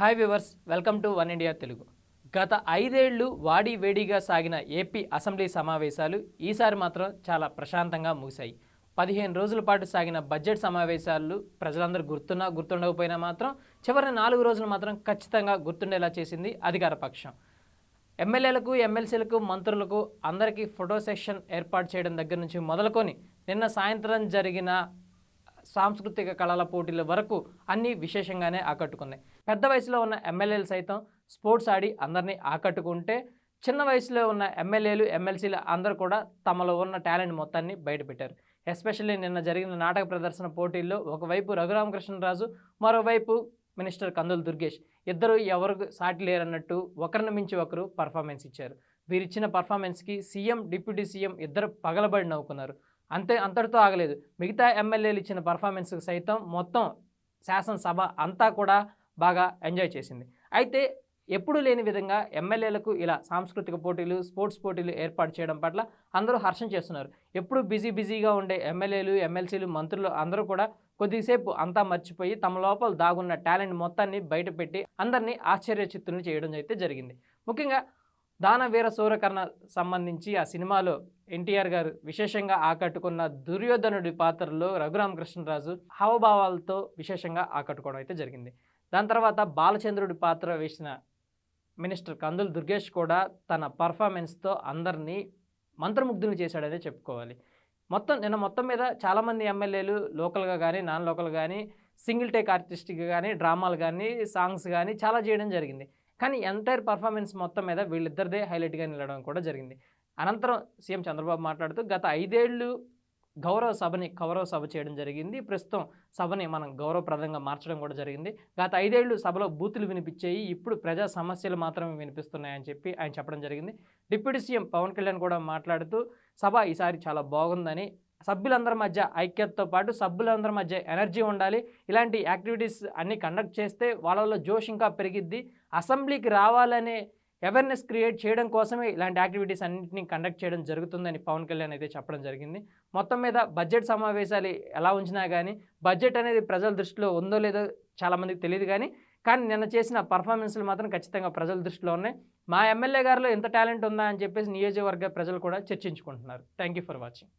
Hi viewers welcome to one India Telugu. గత ఐదేళ్ళు వాడి వేడిగా సాగిన ఏపీ అసెంబ్లీ సమావేశాలు ఈసారి మాత్రం చాలా ప్రశాంతంగా ముగిశాయి. పదిహేను రోజుల పాటు సాగిన బడ్జెట్ సమావేశాలు ప్రజలందరూ గుర్తున్నా గుర్తుండకపోయినా మాత్రం చివరి నాలుగు రోజులు మాత్రం ఖచ్చితంగా గుర్తుండేలా చేసింది అధికార పక్షం. ఎమ్మెల్యేలకు ఎమ్మెల్సీలకు మంత్రులకు అందరికీ ఫోటో సెక్షన్ ఏర్పాటు చేయడం దగ్గర నుంచి మొదలుకొని నిన్న సాయంత్రం జరిగిన సాంస్కృతిక కళల పోటీల వరకు అన్నీ విశేషంగానే ఆకట్టుకున్నాయి. పెద్ద వయసులో ఉన్న ఎమ్మెల్యేలు సైతం స్పోర్ట్స్ ఆడి అందరినీ ఆకట్టుకుంటే చిన్న వయసులో ఉన్న ఎమ్మెల్యేలు ఎమ్మెల్సీలు అందరూ కూడా తమలో ఉన్న టాలెంట్ మొత్తాన్ని బయటపెట్టారు ఎస్పెషల్లీ నిన్న జరిగిన నాటక ప్రదర్శన పోటీల్లో ఒకవైపు రఘురామకృష్ణరాజు మరోవైపు మినిస్టర్ కందులు దుర్గేష్. ఇద్దరు ఎవరు సాటి లేరన్నట్టు ఒకరిని మించి ఒకరు పర్ఫార్మెన్స్ ఇచ్చారు. వీరిచ్చిన పర్ఫార్మెన్స్కి సీఎం డిప్యూటీ సీఎం ఇద్దరు పగలబడి నవ్వుకున్నారు. అంతే అంతటితో ఆగలేదు. మిగతా ఎమ్మెల్యేలు ఇచ్చిన పర్ఫార్మెన్స్కి సైతం మొత్తం శాసనసభ అంతా కూడా బాగా ఎంజాయ్ చేసింది. అయితే ఎప్పుడూ లేని విధంగా ఎమ్మెల్యేలకు ఇలా సాంస్కృతిక పోటీలు స్పోర్ట్స్ పోటీలు ఏర్పాటు చేయడం పట్ల అందరూ హర్షం చేస్తున్నారు. ఎప్పుడు బిజీ బిజీగా ఉండే ఎమ్మెల్యేలు ఎమ్మెల్సీలు మంత్రులు అందరూ కూడా కొద్దిసేపు అంతా మర్చిపోయి తమ లోపల దాగున్న టాలెంట్ మొత్తాన్ని బయటపెట్టి అందరినీ ఆశ్చర్యచిత్తులను చేయడం అయితే జరిగింది. ముఖ్యంగా దానవీర సూరకర్ణ సంబంధించి ఆ సినిమాలో ఎన్టీఆర్ గారు విశేషంగా ఆకట్టుకున్న దుర్యోధనుడి పాత్రలో రఘురామకృష్ణరాజు హావభావాలతో విశేషంగా ఆకట్టుకోవడం అయితే జరిగింది. దాని తర్వాత బాలచంద్రుడి పాత్ర వేసిన మినిస్టర్ కందులు దుర్గేష్ కూడా తన పర్ఫార్మెన్స్తో అందరినీ మంత్రముగ్ధులు చేశాడనే చెప్పుకోవాలి. మొత్తం నిన్న మొత్తం మీద చాలామంది ఎమ్మెల్యేలు లోకల్గా కానీ నాన్ లోకల్ కానీ సింగిల్ టేక్ ఆర్టిస్టిక్ కానీ డ్రామాలు కానీ సాంగ్స్ కానీ చాలా చేయడం జరిగింది. కానీ ఎంటైర్ పర్ఫార్మెన్స్ మొత్తం మీద వీళ్ళిద్దరిదే హైలైట్గా నిలవడం కూడా జరిగింది. అనంతరం సీఎం చంద్రబాబు మాట్లాడుతూ గత ఐదేళ్ళు గౌరవ సభని కౌరవ సభ చేయడం జరిగింది. ప్రస్తుతం సభని మనం గౌరవప్రదంగా మార్చడం కూడా జరిగింది. గత ఐదేళ్ళు సభలో బూతులు వినిపించాయి ఇప్పుడు ప్రజా సమస్యలు మాత్రమే వినిపిస్తున్నాయని చెప్పి ఆయన చెప్పడం జరిగింది. డిప్యూటీ సీఎం పవన్ కళ్యాణ్ కూడా మాట్లాడుతూ సభ ఈసారి చాలా బాగుందని. సభ్యులందరి మధ్య ఐక్యతతో పాటు సభ్యులందరి మధ్య ఎనర్జీ ఉండాలి. ఇలాంటి యాక్టివిటీస్ అన్నీ కండక్ట్ చేస్తే వాళ్ళలో జోష్ ఇంకా పెరిగిద్ది. అసెంబ్లీకి రావాలనే అవేర్నెస్ క్రియేట్ చేయడం కోసమే ఇలాంటి యాక్టివిటీస్ అన్నింటినీ కండక్ట్ చేయడం జరుగుతుందని పవన్ కళ్యాణ్ అయితే చెప్పడం జరిగింది. మొత్తం మీద బడ్జెట్ సమావేశాలు ఎలా ఉంచినా కానీ బడ్జెట్ అనేది ప్రజల దృష్టిలో ఉందో లేదో చాలామందికి తెలియదు కానీ కానీ నిన్న చేసిన పర్ఫార్మెన్స్లు మాత్రం ఖచ్చితంగా ప్రజల దృష్టిలో ఉన్నాయి. మా ఎమ్మెల్యే గారిలో ఎంత టాలెంట్ ఉందా అని చెప్పేసి నియోజకవర్గ ప్రజలు కూడా చర్చించుకుంటున్నారు. Thank you for watching